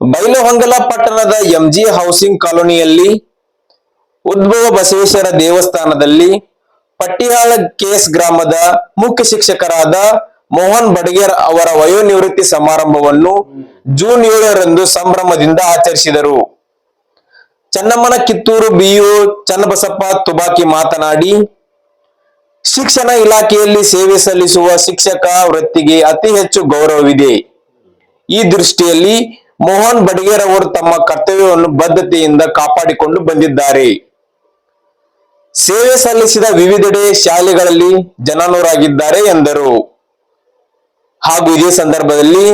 ಬೈಲಹೊಂಗಲ ಪಟ್ಟಣದ MG housing ಕಾಲೋನಿಯಲ್ಲಿ ಉದ್ಭವ ಬಸವೇಶ್ವರ ದೇವಸ್ಥಾನದಲ್ಲಿ ಪಟ್ಟಿಹಾಳ ಕೇಸ್ ಗ್ರಾಮದ ಮುಖ್ಯ ಶಿಕ್ಷಕರಾದ ಮೋಹನ್ ಬಡಗೇರ್ ಅವರ ವಯೋನಿವೃತ್ತಿ ಸಮಾರಂಭವನ್ನು ಜೂನ್ ಏಳರಂದು ಸಂಭ್ರಮದಿಂದ ಆಚರಿಸಿದರು. ಚನ್ನಮ್ಮನ ಕಿತ್ತೂರು ಬಿಯು ಚನ್ನಬಸಪ್ಪ ತುಬಾಕಿ ಮಾತನಾಡಿ, ಶಿಕ್ಷಣ ಇಲಾಖೆಯಲ್ಲಿ ಸೇವೆ ಸಲ್ಲಿಸುವ ಶಿಕ್ಷಕ ವೃತ್ತಿಗೆ ಅತಿ ಹೆಚ್ಚು ಗೌರವವಿದೆ. ಈ ದೃಷ್ಟಿಯಲ್ಲಿ ಮೋಹನ್ ಬಡಿಗೇರ್ ಅವರು ತಮ್ಮ ಕರ್ತವ್ಯವನ್ನು ಬದ್ಧತೆಯಿಂದ ಕಾಪಾಡಿಕೊಂಡು ಬಂದಿದ್ದಾರೆ. ಸೇವೆ ಸಲ್ಲಿಸಿದ ವಿವಿಧೆಡೆ ಶಾಲೆಗಳಲ್ಲಿ ಜನನೂರಾಗಿದ್ದಾರೆ ಎಂದರು. ಹಾಗೂ ಇದೇ ಸಂದರ್ಭದಲ್ಲಿ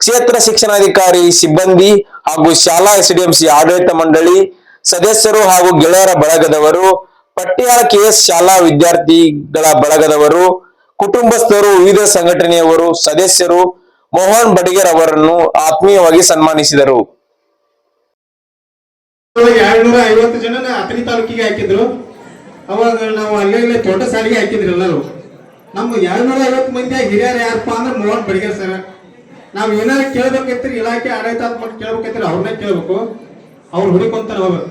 ಕ್ಷೇತ್ರ ಶಿಕ್ಷಣಾಧಿಕಾರಿ, ಸಿಬ್ಬಂದಿ ಹಾಗೂ ಶಾಲಾ ಎಸ್ಡಿಎಂಸಿ ಆಡಳಿತ ಮಂಡಳಿ ಸದಸ್ಯರು ಹಾಗೂ ಗೆಳೆಯರ ಬಳಗದವರು, ಪಟ್ಟಿಯಾಳ ಕೆಎಸ್ ಶಾಲಾ ವಿದ್ಯಾರ್ಥಿಗಳ ಬಳಗದವರು, ಕುಟುಂಬಸ್ಥರು, ವಿವಿಧ ಸಂಘಟನೆಯವರು, ಸದಸ್ಯರು ಮೋಹನ್ ಬಡಿಗೇರ್ ಅವರನ್ನು ಆತ್ಮೀಯವಾಗಿ ಸನ್ಮಾನಿಸಿದರು. ಎರಡ್ನೂರ ಐವತ್ತು ಜನ ಅಥಣಿ ತಾಲೂಕಿಗೆ ಹಾಕಿದ್ರು. ಅವಾಗ ನಾವು ಅಲ್ಲೇ ತೋಟ ಸಾಲಿಗೆ ಹಾಕಿದ್ರು ಎಲ್ಲರೂ. ನಮ್ಮ ಎರಡ್ನೂರ ಐವತ್ತು ಮಂದಿ ಹಿರಿಯರು ಯಾರಪ್ಪ ಅಂದ್ರೆ ಮೋಹನ್ ಬಡಿಗೇರ್ ಸರ್. ನಾವ್ ಏನಾರ ಕೇಳ್ಬೇಕೈತ್ರಿ, ಇಲಾಖೆ ಆಡಳಿತಾತ್ಮಕ ಕೇಳ್ಬೇಕೈತ್ರಿ, ಅವ್ರನ್ನ ಕೇಳ್ಬೇಕು. ಅವ್ರು ಹುಡುಕೊಂತಾರ ಅವ್ರು.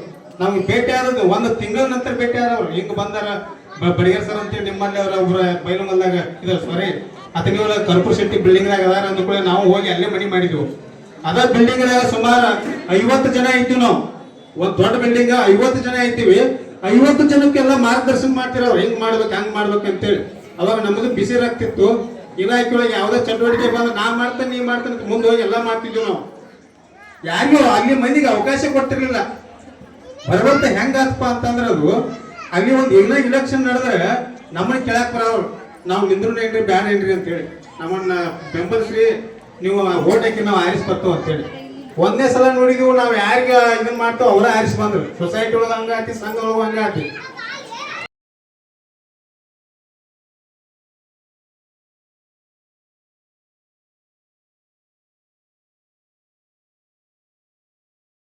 ನಮ್ಗೆ ಭೇಟಿ ಆದದ್ದು ಒಂದು ತಿಂಗಳ ನಂತರ ಭೇಟಿ ಆದವ್ರು ಹಿಂಗ್ ಬಂದಾರ ಬಡಿಗೇರ್ ಸರ್ ಅಂತೇಳಿ ನಿಮ್ಮಲ್ಲಿ ಅವ್ರ ಬೈಲು ಬೈಲಮಲ್ದಾಗ ಇದ್ರ ಸಾರಿ ಅತನಿ ನೀವು ಕರ್ಪೂರ್ ಶೆಟ್ಟಿ ಬಿಲ್ಡಿಂಗ್ ದಾಗ ಅದಾರ ಅಂದ್ಕೊಳ್ಳಿ ನಾವು ಹೋಗಿ ಅಲ್ಲೇ ಮನೆ ಮಾಡಿದ್ವು. ಅದ ಬಿಲ್ಡಿಂಗ್ ನಾಗ ಸುಮಾರು ಐವತ್ತು ಜನ ಇದ್ವಿ ನಾವು. ಒಂದ್ ದೊಡ್ಡ ಬಿಲ್ಡಿಂಗ್ ಐವತ್ತು ಜನ ಇದ್ದೀವಿ ಐವತ್ತು ಜನಕ್ಕೆಲ್ಲ ಮಾರ್ಗದರ್ಶನ ಮಾಡ್ತಿರ ಹೆಂಗ್ ಮಾಡ್ಬೇಕು ಹಂಗ್ ಮಾಡ್ಬೇಕು ಅಂತೇಳಿ. ಅವಾಗ ನಮಗೂ ಬಿಸಿ ರಾಗ್ತಿತ್ತು ಇಲಾಖೆ ಒಳಗೆ ಯಾವ್ದೇ ಚಟುವಟಿಕೆ ಬಂದ್ರೆ ನಾ ಮಾಡ್ತೇನೆ, ನೀ ಮಾಡ್ತೇನೆ ಮುಂದೆ ಹೋಗಿ ಎಲ್ಲ ಮಾಡ್ತಿದ್ವಿ ನಾವು. ಯಾರಿಗೂ ಅಲ್ಲಿ ಮಂದಿಗೆ ಅವಕಾಶ ಕೊಟ್ಟಿರ್ಲಿಲ್ಲ. ಬರವಂತ ಹೆಂಗಾತಪ್ಪ ಅಂತಂದ್ರೆ ಅದು, ಅಲ್ಲಿ ಒಂದು ಎಲ್ಲ ಇಲೆಕ್ಷನ್ ನಡೆದ್ರೆ ನಮ್ಮನ್ನ ಕೇಳಕ್ ಬರೋರು. ನಾವು ನಿಂದ್ರೂ ಏನ್ರಿ ಬ್ಯಾನ್ ಏನ್ರಿ ಅಂತೇಳಿ ನಮ್ಮನ್ನ ಬೆಂಬಲಿಸ್ರಿ, ನೀವು ಓಟ್ ಹಾಕಿ ನಾವು ಆರಿಸ್ ಬರ್ತಾವ ಅಂತೇಳಿ ಒಂದೇ ಸಲ ನೋಡಿದ್ವು ನಾವು ಯಾರಿಗೆ ಇದನ್ನ ಮಾಡ್ತೇವೆ ಅವರ ಆರಿಸ್ ಬಂದ್ರು ಸೊಸೈಟಿ ಒಳಗೆ ಹಂಗಾತಿ, ಸಂಘ ಒಳಗೆ ಹಂಗಾತಿ.